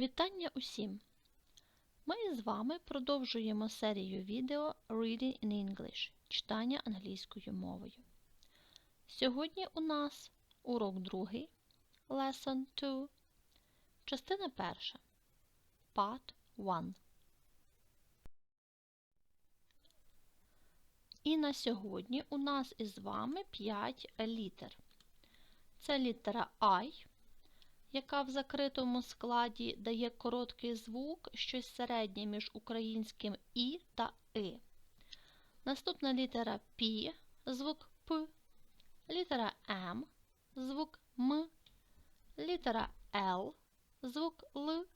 Вітання усім! Ми з вами продовжуємо серію відео Reading in English читання англійською мовою. Сьогодні у нас урок другий Lesson 2, частина перша Part 1. І на сьогодні у нас із вами 5 літер. Це літера I яка в закритому складі дає короткий звук, щось середнє між українським І та И. Наступна літера П, звук П, літера М, звук М, літера Л, звук Л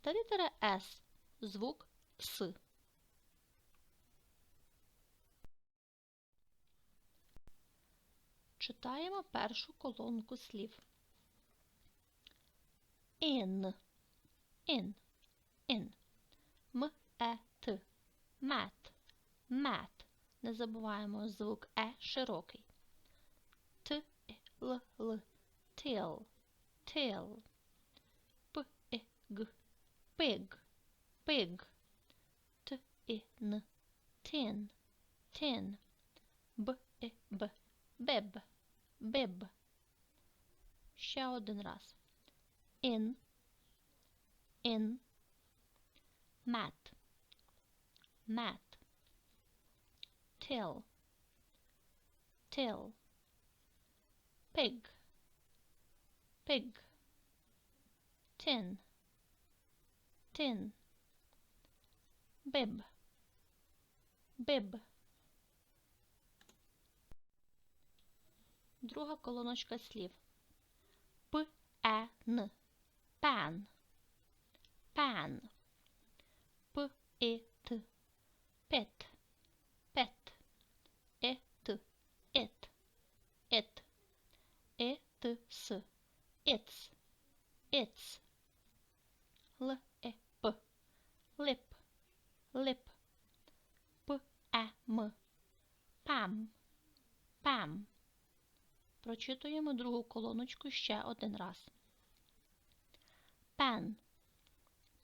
та літера С, звук С. Читаємо першу колонку слів in, in, in. М, е, т. Мет, мет. Не забуваємо звук е широкий. Т, е, л, л. Till, till. П, е, г. Pig, pig. Т, е, н. Tin, tin. Б, е, б. Беб, беб. Ще один раз in, in, mat, mat, till, till, pig, pig, tin, tin, bib, bib. Друга колоночка слів. П, Е, Н p, e, t, pet, pet, e, t, it, it, e, t, s, its, its, l, e, p, lip, lip, p, e, m, pam, pam. Прочитуємо другу колоночку ще один раз pan,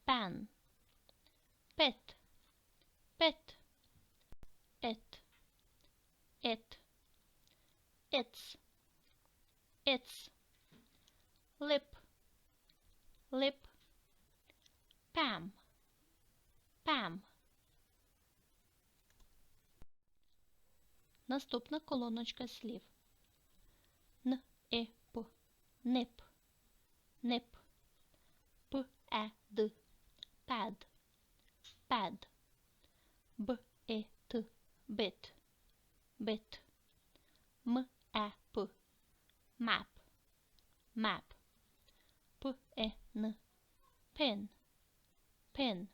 pan, pet, pet, it, it, its, its, lip, lip, pam, pam. Наступна колоночка слів. Н, е, п, нип, нип е д. Pad pad б е т. Bit bit м е п. Map map п е н. Pin pin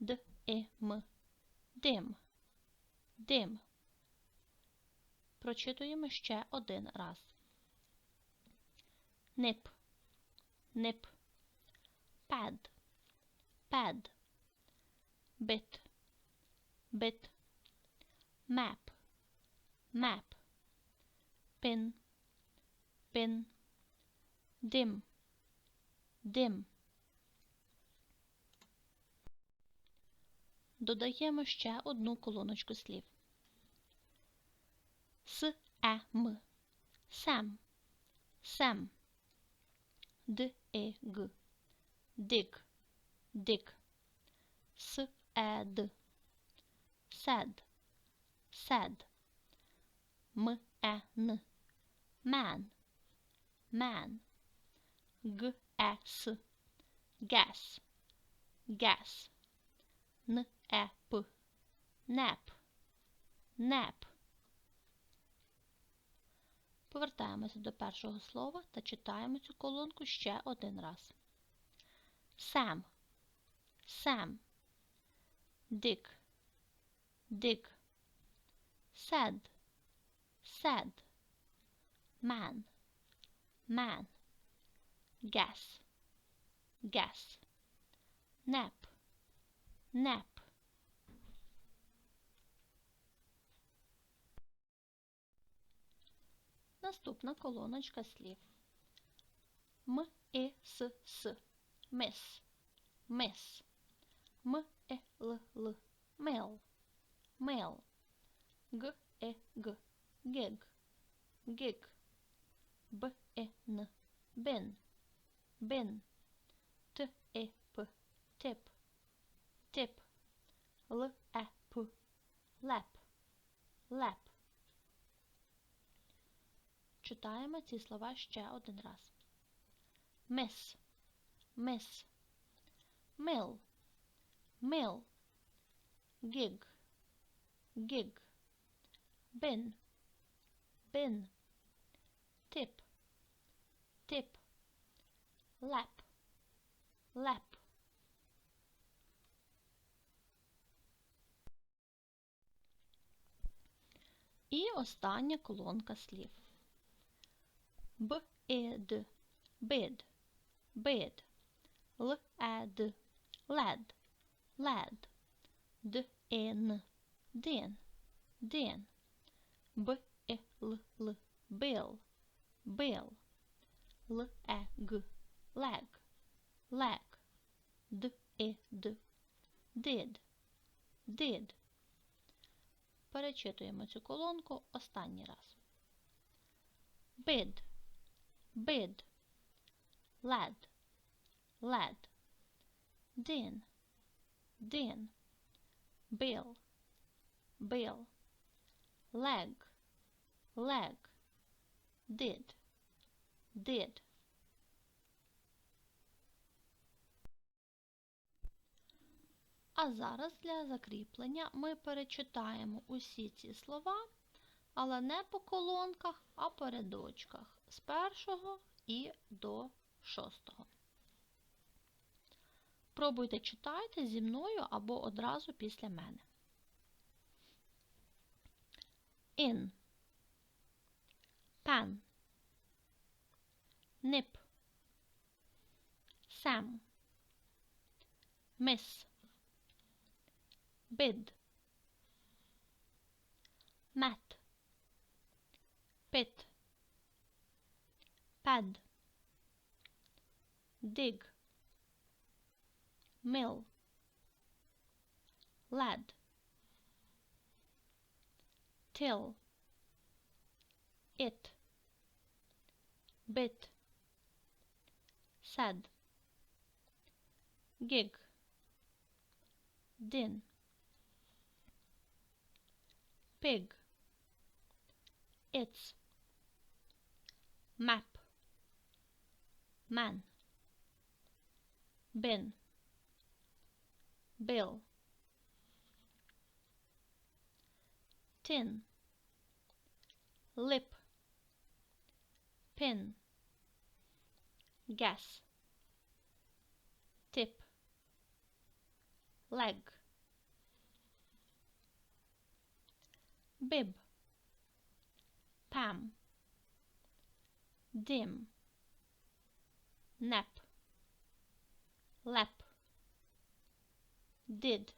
д е м. Dim dim Прочитуємо ще один раз. Нип, нип pad, pad, bit, bit, map, map, pin, pin, dim, dim. Додаємо ще одну колоночку слів. С, е, м, сем, сем, д, е, г e, n, man, man, g, e, s, gas, gas, n, e, p, nap, nap. Повертаємося до першого слова та читаємо цю колонку ще один раз. Sam, Sam, dig, dig, sad, sad, man, man, gas, gas, nap, nap. Наступна колоночка слів. М, І, С, С. Miss, miss. М е л л мел, мел. Г е г гиг, гиг. Б е н бен, бен. Т е п тип, тип. Л е п леп, леп. Читаємо ці слова ще один раз. Miss, miss. Mill, mill. Gig, gig. Bin, bin. Tip, tip. Lap, lap. І остання колонка слів. Б, е, д, бид, бид. Л, е, д, лед, лед. Д, е, н, дин, дин. Б, е, л, л, бил, бил. Л, е, г, лег, лег. Д, е, д, дид, дид. Перечитуємо цю колонку останній раз. Bid, bid, lad, lad, din, din, bill, bill, leg, leg, did, did. А зараз для закріплення ми перечитаємо усі ці слова, але не по колонках, а по рядочках з першого і до шостого. Пробуйте читайте зі мною або одразу після мене. In. Pan. Nip. Sam. Miss. Bid. Mat. Pit. Pad. Dig mill. Lad. Till. It. Bit. Sad. Gig. Din. Pig. Its. Map. Man. Bin bill. Tin. Lip. Pin. Gas tip. Leg. Bib. Pam. Dim. Nap. Lap did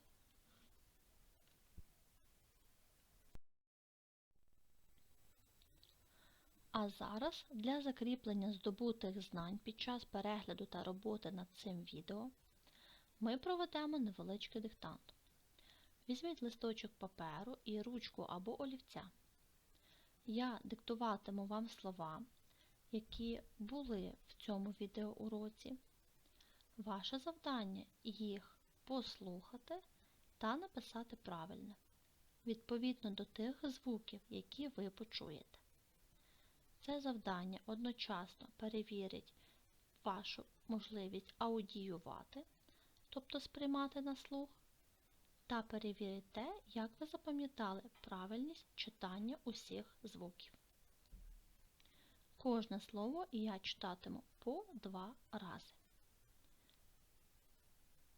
А зараз для закріплення здобутих знань під час перегляду та роботи над цим відео ми проведемо невеличкий диктант. Візьміть листочок паперу і ручку або олівця. Я диктуватиму вам слова, які були в цьому відеоуроці. Ваше завдання їх послухати та написати правильно, відповідно до тих звуків, які ви почуєте. Це завдання одночасно перевірить вашу можливість аудіювати, тобто сприймати на слух, та перевірить те, як ви запам'ятали правильність читання усіх звуків. Кожне слово я читатиму по два рази.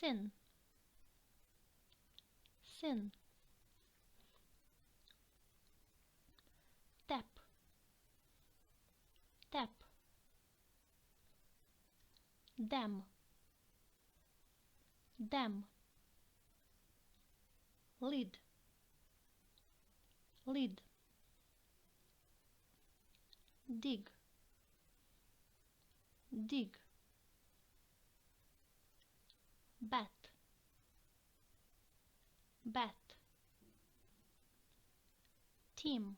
sin. Sin. Tap tap them them lead lead dig. Dig. Bet. Bet. Team.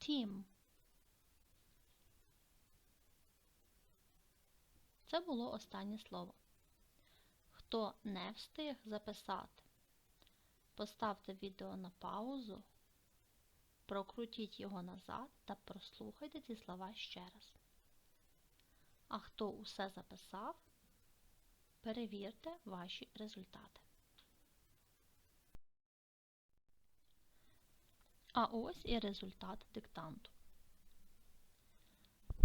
Team. Це було останнє слово. Хто не встиг записати, поставте відео на паузу, прокрутіть його назад та прослухайте ці слова ще раз. А хто усе записав, перевірте ваші результати. А ось і результат диктанту.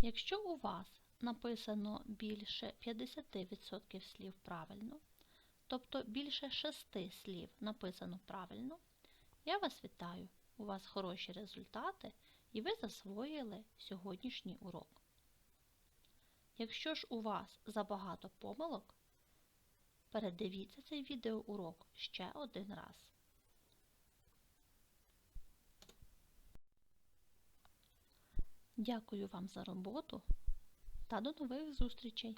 Якщо у вас написано більше 50% слів правильно, тобто більше 6 слів написано правильно, я вас вітаю! У вас хороші результати і ви засвоїли сьогоднішній урок. Якщо ж у вас забагато помилок, передивіться цей відеоурок ще один раз. Дякую вам за роботу та до нових зустрічей!